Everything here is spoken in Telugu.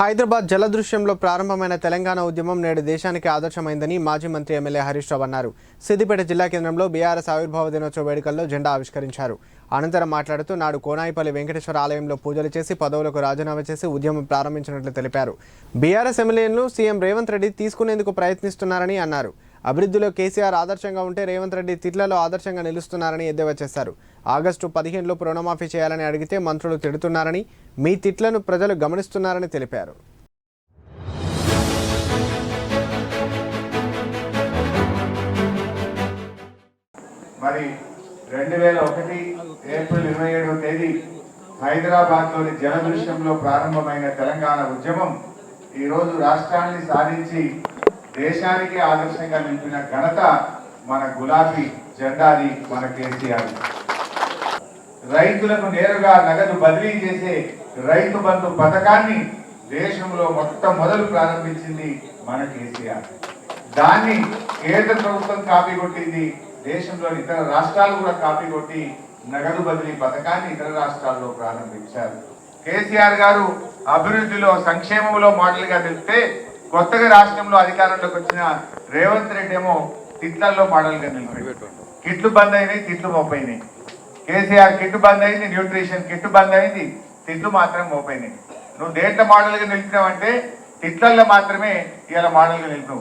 హైదరాబాద్ జలదృశ్యంలో ప్రారంభమైన తెలంగాణ ఉద్యమం నేడు దేశానికి ఆదర్శమైందని మాజీ మంత్రి ఎమ్మెల్యే హరీష్ రావు అన్నారు. సిద్దిపేట జిల్లా కేంద్రంలో బీఆర్ఎస్ ఆవిర్భావ దినోత్సవ వేడుకల్లో జెండా ఆవిష్కరించారు. అనంతరం మాట్లాడుతూ నాడు కోనాయిపల్లి వెంకటేశ్వర ఆలయంలో పూజలు చేసి పదవులకు రాజీనామా చేసి ఉద్యమం ప్రారంభించినట్లు తెలిపారు. బీఆర్ఎస్ ఎమ్మెల్యేలను సీఎం రేవంత్ రెడ్డి తీసుకునేందుకు ప్రయత్నిస్తున్నారని అన్నారు. అభివృద్ధిలో కేసీఆర్ ఆదర్శంగా ఉంటే రేవంత్ రెడ్డి తిట్లలో ఆదర్శంగా నిలుస్తున్నారని ఎద్దేవా చేశారు. ఆగస్టు పదిహేనులోపు రుణమాఫీ చేయాలని అడిగితే మంత్రులు తిడుతున్నారని మీ తిట్లను ప్రజలు గమనిస్తున్నారని తెలిపారు. మరి రెండు వేల ఒకటి ఏప్రిల్ ఇరవై ఏడవ తేదీ హైదరాబాద్లోని జలదృశ్యంలో ప్రారంభమైన తెలంగాణ ఉద్యమం ఈరోజు రాష్ట్రాన్ని సాధించి దేశానికి ఆదర్శంగా నిలిపిన ఘనత మన గులాబీ జెండాది మన కేసీఆర్. రైతులకు నేరుగా నగదు బదిలీ చేసే రైతు బంధు పథకాన్ని దేశంలో మొత్తం మొదలు ప్రారంభించింది మన కేసీఆర్. దాన్ని కేంద్ర ప్రభుత్వం కాపీ కొట్టింది దేశంలోని ఇతర రాష్ట్రాలు కూడా కాపీ కొట్టి నగదు బదిలీ పథకాన్ని ఇతర రాష్ట్రాల్లో ప్రారంభించారు. కేసీఆర్ గారు అభివృద్ధిలో సంక్షేమంలో మాటలుగా తెలిపితే కొత్తగా రాష్ట్రంలో అధికారంలోకి వచ్చిన రేవంత్ రెడ్డి ఏమో తిట్లల్లో మోడల్గా కిట్లు బంద్ అయినాయి తిట్లు మోపైనాయి. కేసీఆర్ కిట్ బంద్ అయింది న్యూట్రిషన్ కిట్ బంద్ అయింది తిట్లు మాత్రం మోపైనాయి. నువ్వు దేంట్లో మోడల్గా నిలిపినావంటే తిట్లల్లో మాత్రమే ఇలా మోడల్గా నిలిపినావు